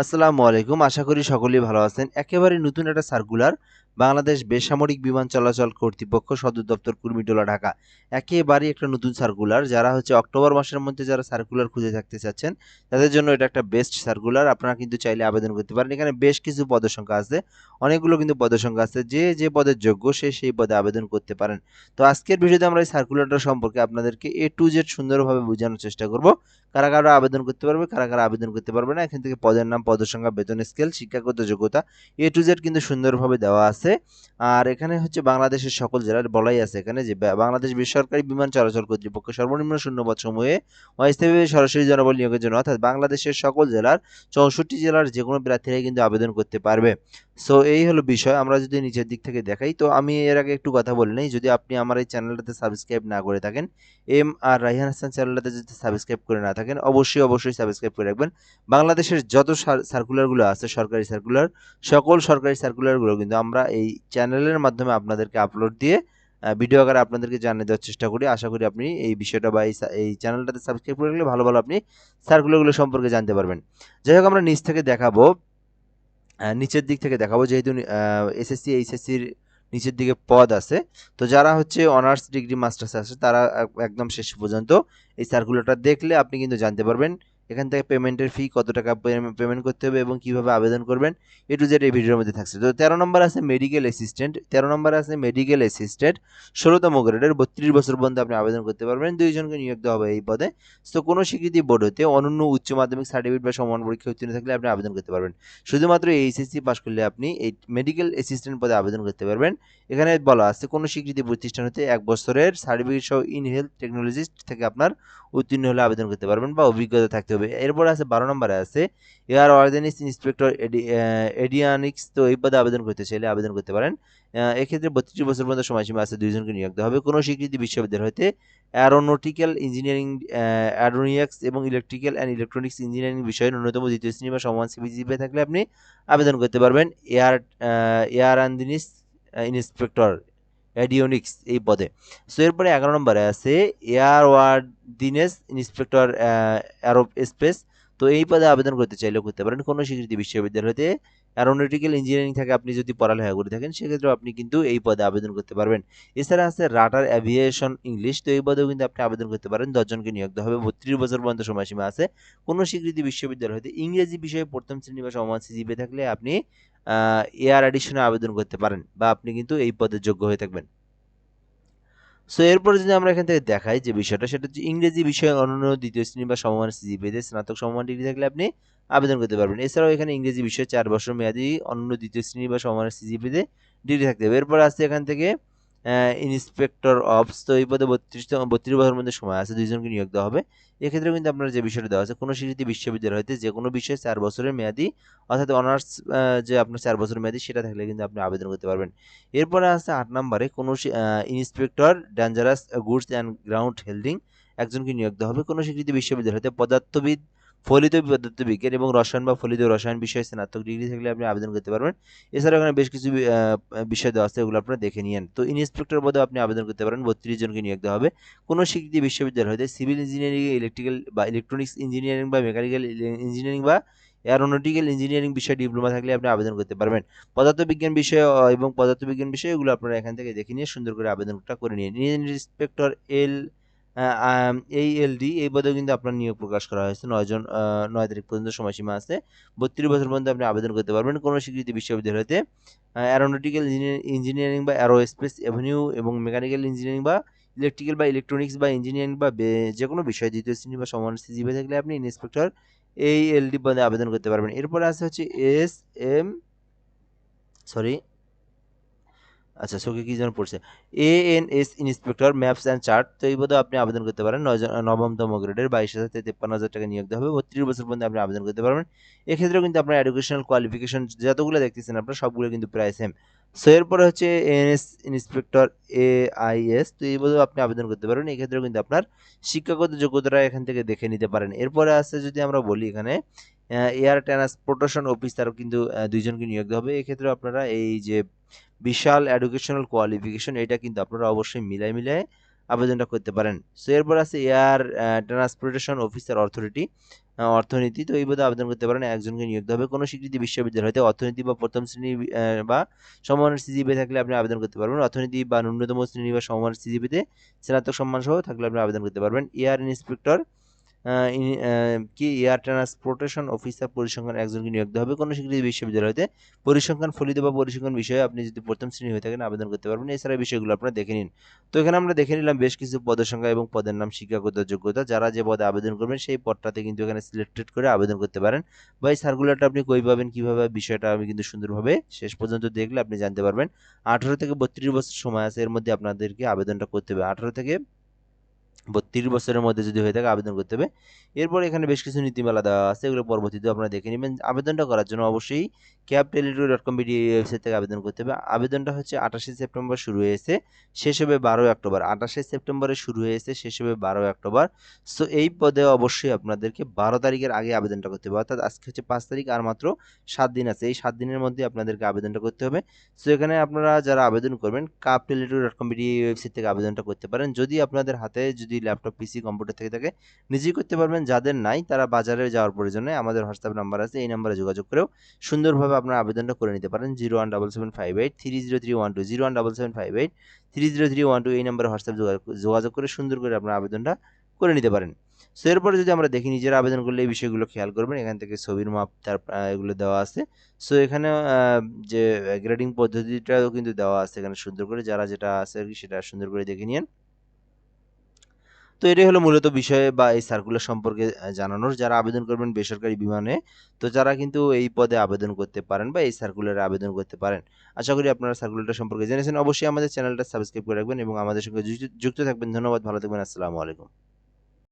আসসালামু আলাইকুম। আশা করি সকলেই ভালো আছেন। একেবারে নতুন একটা সার্কুলার বাংলাদেশ বেসামরিক বিমান চলাচল কর্তৃপক্ষ সদর দপ্তর কুর্মিটোলা, ঢাকা। একেবারেই একটা নতুন সার্কুলার যারা হচ্ছে অক্টোবর মাসের মধ্যে যারা সার্কুলার খুঁজে থাকতে চাচ্ছেন, তাদের জন্য এটা একটা বেস্ট সার্কুলার আপনারা কিন্তু চাইলে আবেদন করতে পারেন। এখানে বেশ কিছু পদের সংখ্যা আছে। অনেকগুলো কিন্তু পদের সংখ্যা আছে। যে যে পদের যোগ্য, সে সেই পদে আবেদন করতে পারেন। তো আজকের ভিডিওতে আমরা এই সার্কুলারটা সম্পর্কে আপনাদেরকে এ টু জেড সুন্দরভাবে বোঝানোর চেষ্টা করব। কারা কারা আবেদন করতে পারবে, কারা কারা আবেদন করতে পারবে না, এখান থেকে পদের নাম, পদের সংখ্যা, বেতন স্কেল শিক্ষাগত যোগ্যতা। এ টু জেড কিন্তু সুন্দরভাবে দেওয়া আছে। আর এখানে হচ্ছে বাংলাদেশের সকল জেলার বলাই আছে এখানে যে বাংলাদেশ বেসরকারি বিমান চলাচল কর্তৃপক্ষ সর্বনিম্ন শূন্যপদ সমূহে অস্থায়ীভাবে সরাসরি জনবল নিয়োগের জন্য অর্থাৎ বাংলাদেশের সকল জেলার চৌষট্টি জেলার যে কোনো প্রার্থীরাই কিন্তু আবেদন করতে পারবে। সো এই হলো বিষয়। আমরা যদি নিচের দিক থেকে দেখাই, তো আমি এর আগে একটু কথা বলে নেই। যদি আপনি আমার এই চ্যানেলটাতে সাবস্ক্রাইব না করে থাকেন, এম আর রাইহান হাসান চ্যানেলটাতে যদি সাবস্ক্রাইব করে না থাকেন, অবশ্যই অবশ্যই সাবস্ক্রাইব করে রাখবেন। বাংলাদেশের যত সার- সার্কুলারগুলো আছে, সরকারি সার্কুলার সকল সরকারি সার্কুলারগুলো কিন্তু আমরা এই চ্যানেলের মাধ্যমে আপনাদেরকে আপলোড দিয়ে ভিডিও আকারে আপনাদেরকে জানিয়ে দেওয়ার চেষ্টা করি। আশা করি আপনি এই বিষয়টা বা এই চ্যানেলটাতে সাবস্ক্রাইব করে রাখলে ভালো ভালো আপনি সার্কুলারগুলো সম্পর্কে জানতে পারবেন। যাই হোক, আমরা নিচ থেকে দেখাবো। নিচের দিক থেকে দেখাবো, যেহেতু এসএসসি এইচএসসির নিচের দিকে পদ আছে। তো যারা হচ্ছে অনার্স ডিগ্রি মাস্টার্স আছে, তারা একদম শেষ পর্যন্ত এই সার্কুলারটা দেখলে আপনি কিন্তু জানতে পারবেন এখান থেকে পেমেন্টের ফি কত টাকা পেমেন্ট করতে হবে এবং কীভাবে আবেদন করবেন এ টু জেড এই ভিডিওর মধ্যে থাকছে। তো তেরো নম্বর আছে মেডিকেল অ্যাসিস্ট্যান্ট তেরো নম্বর আছে মেডিকেল অ্যাসিস্ট্যান্ট ষোলোতম গ্রেডের বত্রিশ বছর পর্যন্ত আপনি আবেদন করতে পারবেন, দুইজনকে নিয়োগ দেওয়া হবে এই পদে। তো কোনো স্বীকৃতি বোর্ড হতে অনন্য উচ্চ মাধ্যমিক সার্টিফিকেট বা সমান পরীক্ষা উত্তীর্ণ থাকলে আপনি আবেদন করতে পারবেন। শুধুমাত্র এইচএসসি পাস করলে আপনি এই মেডিকেল অ্যাসিস্ট্যান্ট পদে আবেদন করতে পারবেন। এখানে বলা আছে কোনো স্বীকৃতি প্রতিষ্ঠান হতে এক বছরের সার্টিফিকেট সহ ইন হেলথ টেকনোলজিস্ট থেকে আপনার উত্তীর্ণ হলে আবেদন করতে পারবেন বা অভিজ্ঞতা থাকতে হবে। এরপর আছে বারো নম্বরে আছে এয়ার অর্গানিক্স ইন্সপেক্টর এডিয়ানিক্স তো এই পদে আবেদন করতে চাইলে আবেদন করতে পারেন। এক্ষেত্রে বত্রিশ বছর পর্যন্ত সময়সীমা আছে, দুইজনকে নিয়োগ দেওয়া হবে। কোনো স্বীকৃতি বিশ্ববিদ্যালয় হতে অ্যারোনটিক্যাল ইঞ্জিনিয়ারিং অ্যাডোনিয়াক্স এবং ইলেকট্রিক্যাল অ্যান্ড ইলেকট্রনিক্স ইঞ্জিনিয়ারিং বিষয়ে ন্যূনতম দ্বিতীয় শ্রেণি বা সমান সিবিজিপি থাকলে আপনি আবেদন করতে পারবেন। এয়ার এয়ার আন্দিনিস ইন্সপেক্টর অ্যাডিওনিক্স এই পদে। সো এরপরে এগারো নম্বরে আছে এয়ার ওয়ার্ডিনেস ইন্সপেক্টর অ্যারোস্পেস তো এই পদে আবেদন করতে চাইলেও করতে পারেন। কোনো স্বীকৃতি বিশ্ববিদ্যালয় হতে অ্যারোনটিক্যাল ইঞ্জিনিয়ারিং থেকে, আপনি যদি পড়ালেখা করে থাকেন সেক্ষেত্রে আপনি কিন্তু এই পদে আবেদন করতে পারবেন। এছাড়া আছে রাটার অ্যাভিয়েশন ইংলিশ তো এই পদেও কিন্তু আপনি আবেদন করতে পারেন। দশজনকে নিয়োগ হবে। বত্রিশ বছর পর্যন্ত সময়সীমা আছে। কোনো স্বীকৃতি বিশ্ববিদ্যালয় হতে ইংরেজি বিষয়ে প্রথম শ্রেণি বা সমান সিজিপি থাকলে আপনি এয়ার অ্যাডিশনে আবেদন করতে পারেন বা আপনি কিন্তু এই পদে যোগ্য হয়ে থাকবেন। সো এরপরে যদি আমরা এখান থেকে দেখাই যে বিষয়টা, সেটা হচ্ছে ইংরেজি বিষয়ে অনন্য দ্বিতীয় শ্রেণি বা সমমান সিজি পেতে স্নাতক সমমান ডিগ্রি থাকলে আপনি আবেদন করতে পারবেন। এছাড়াও এখানে ইংরেজি বিষয়ে চার বছর মেয়াদি অনন্য দ্বিতীয় শ্রেণি বা সমানের সিজিপিতে ডিগ্রি থাকতে হবে। এরপর আসছে এখান থেকে ইন্সপেক্টর অফস তো এই পদে বত্রিশ বত্রিশ বছরের মধ্যে সময় আছে, দুইজনকে নিয়োগ দেওয়া হবে। এক্ষেত্রে কিন্তু আপনার যে বিষয়টা দেওয়া আছে, কোনো স্বীকৃতি বিশ্ববিদ্যালয় হতে যে কোনো বিষয়ে চার বছরের মেয়াদি অর্থাৎ অনার্স যে আপনার চার বছরের মেয়াদি, সেটা থাকলে কিন্তু আপনি আবেদন করতে পারবেন। এরপরে আছে আট নম্বরে কোনো inspector dangerous goods and ground হেল্ডিং একজনকে নিয়োগ দেওয়া হবে। কোনো স্বীকৃতি বিশ্ববিদ্যালয় হতে পদার্থবিদ ফলিত পদার্থবিজ্ঞান এবং রসায়ন বা ফলিত রসায়ন বিষয়ে স্নাতক ডিগ্রি থাকলে আপনি আবেদন করতে পারবেন। এছাড়া এখানে বেশ কিছু বিষয় দেওয়া আছে, এগুলো আপনারা দেখে নিয়েন। তো ইন্সপেক্টর পদে আপনি আবেদন করতে পারেন, বত্রিশ জনকে নিয়োগ দেওয়া হবে। কোনো স্বীকৃতি বিশ্ববিদ্যালয় হতে সিভিল ইঞ্জিনিয়ারিং ইলেকট্রিক্যাল বা ইলেকট্রনিক্স ইঞ্জিনিয়ারিং বা মেকানিক্যাল ইঞ্জিনিয়ারিং বা এয়ারোনটিক্যাল ইঞ্জিনিয়ারিং বিষয়ে ডিপ্লোমা থাকলে আপনি আবেদন করতে পারবেন। পদার্থবিজ্ঞান বিষয়ে এবং পদার্থবিজ্ঞান বিষয়ে এগুলো আপনারা এখান থেকে দেখে নিয়ে সুন্দর করে আবেদনটা করে নিন। ইন্সপেক্টর এল এই এলডি এই পদেও কিন্তু আপনার নিয়োগ প্রকাশ করা হয়েছে। নয় জন নয় তারিখ পর্যন্ত সময়সীমা আছে। বত্রিশ বছর পর্যন্ত আপনি আবেদন করতে পারবেন। কোনো স্বীকৃতি বিশ্ববিদ্যালয়তে অ্যারোনটিক্যাল ইঞ্জিনিয়ারিং বা অ্যারোস্পেস এভিনিউ এবং মেকানিক্যাল ইঞ্জিনিয়ারিং বা ইলেকট্রিক্যাল বা ইলেকট্রনিক্স বা ইঞ্জিনিয়ারিং বা যে কোনো বিষয় দ্বিতীয় শ্রেণি বা সমান সিজিপি থাকলে আপনি ইন্সপেক্টর এই এলডি পদে আবেদন করতে পারবেন। এরপরে আছে হচ্ছে এস এম সরি আচ্ছা চোখে কি যেন পড়ছে? A N S inspector maps and chart তো এই পদে আপনি আবেদন করতে পারেন। জন- নবমতম গ্রেডের বাইশ হাজার থেকে তেপ্পান্ন হাজার টাকা নিয়োগ দেওয়া হবে বত্রিশ বছর পর্যন্ত আপনি আবেদন করতে পারবেন। এক্ষেত্রেও কিন্তু আপনার এডুকেশনাল কোয়ালিফিকেশন যতগুলো দেখতেছেন আপনার, সবগুলো কিন্তু প্রায় সেম সো এরপরে হচ্ছে ANS inspector A I S তো এই পদেও আপনি আবেদন করতে পারবেন এক্ষেত্রেও কিন্তু আপনার শিক্ষাগত যোগ্যতাটা এখান থেকে দেখে নিতে পারেন। এরপরে আছে যদি আমরা বলি এখানে এয়ার ট্রান্সপোর্টেশন অফিস অফিসার কিন্তু দুইজনকে নিয়োগ দেওয়া হবে। এক্ষেত্রে আপনারা এই যে বিশাল এডুকেশনাল কোয়ালিফিকেশন এটা কিন্তু আপনারা অবশ্যই মিলাই মিলাই আবেদনটা করতে পারেন। সো এরপর আছে এয়ার ট্রান্সপোর্টেশন অফিসার অথরিটি অর্থনীতি। তো, এই পদে আবেদন করতে পারেন, একজনকে নিয়োগ হবে। কোনো স্বীকৃতি বিশ্ববিদ্যালয় হতে অর্থনীতি বা প্রথম শ্রেণি বা সমমানের সিজিপি থাকলে আপনি আবেদন করতে পারবেন। অর্থনীতি বা ন্যূনতম শ্রেণি বা সমমানের সিজিপিতে স্নাতক সম্মান সহ থাকলে আপনি আবেদন করতে পারবেন। এয়ার ইন্সপেক্টর কি এয়ার ট্রান্সপোর্টেশন অফিসার পরিসংখ্যান একজনকে নিয়োগ দেওয়া হবে। কোনো স্বীকৃতি বিশ্ববিদ্যালয় হতে পরিসংখ্যান ফলিত বা পরিসংখ্যান বিষয়ে আপনি যদি প্রথম শ্রেণি হয়ে থাকেন, আবেদন করতে পারবেন। এছাড়া বিষয়গুলো আপনারা দেখে নিন। তো এখানে আমরা দেখে নিলাম বেশ কিছু পদের সংখ্যা এবং পদের নাম, শিক্ষাগত যোগ্যতা। যারা যে পদে আবেদন করবেন, সেই পদটাতে কিন্তু এখানে সিলেক্টেড করে আবেদন করতে পারেন। বা এই সার্কুলারটা আপনি কই পাবেন? কীভাবে? বিষয়টা আমি কিন্তু সুন্দরভাবে শেষ পর্যন্ত দেখলে আপনি জানতে পারবেন। আঠারো থেকে বত্রিশ বছর সময় আছে, এর মধ্যে আপনাদেরকে আবেদনটা করতে হবে। আঠারো থেকে বত্রিশ বছরের মধ্যে যদি হয়ে থাকে আবেদন করতে হবে। এরপর এখানে বেশ কিছু নীতিমালা দেওয়া আছে, এগুলো পরবর্তীতে আপনারা দেখে নেবেন। আবেদনটা করার জন্য অবশ্যই CAAB teletalk dot com BD website থেকে আবেদন করতে হবে। আবেদনটা হচ্ছে আঠাশে সেপ্টেম্বর শুরু হয়েছে, শেষ হবে বারোই অক্টোবর। আঠাশে সেপ্টেম্বরে শুরু হয়েছে, শেষ হবে বারোই অক্টোবর। সো এই পদে অবশ্যই আপনাদেরকে বারো তারিখের আগে আবেদনটা করতে হবে। অর্থাৎ আজকে হচ্ছে পাঁচ তারিখ আর মাত্র সাত দিন আছে। এই সাত দিনের মধ্যে আপনাদেরকে আবেদনটা করতে হবে। সো এখানে আপনারা যারা আবেদন করবেন CAAB teletalk dot com BD website থেকে আবেদনটা করতে পারেন। যদি আপনাদের হাতে যদি ল্যাপটপ পিসি কম্পিউটার থেকে থাকে, নিজেই করতে পারবেন। যাদের নাই, তারা বাজারে যাওয়ার প্রয়োজনে আমাদের হোয়াটসঅ্যাপ নাম্বার আছে, এই নাম্বারে যোগাযোগ করেও সুন্দরভাবে আপনার আবেদনটা করে নিতে পারেন। Zero one double seven five eight three zero three one two zero one double seven five eight three zero three one two এই নাম্বারে হোয়াটসঅ্যাপ যোগাযোগ করে সুন্দর করে আপনার আবেদনটা করে নিতে পারেন। সো এরপরে যদি আমরা দেখি নিজেরা আবেদন করলে এই বিষয়গুলো খেয়াল করবেন। এখান থেকে ছবির মাপ, তার এগুলো দেওয়া আছে। সো এখানে যে গ্রেডিং পদ্ধতিটাও কিন্তু দেওয়া আছে এখানে সুন্দর করে। যারা যেটা আছে আর কি, সেটা সুন্দর করে দেখে নিন তো এটাই হলো মূলত বিষয়ে বা এই সার্কুলার সম্পর্কে জানানোর। যারা আবেদন করবেন বেসরকারি বিমানে, তো যারা কিন্তু এই পদে আবেদন করতে পারেন বা এই সার্কুলারে আবেদন করতে পারেন, আশা করি আপনারা সার্কুলারটা সম্পর্কে জেনেছেন। অবশ্যই আমাদের চ্যানেলটা সাবস্ক্রাইব করে রাখবেন এবং আমাদের সঙ্গে যুক্ত- থাকবেন। ধন্যবাদ, ভালো থাকবেন। আসসালামু আলাইকুম।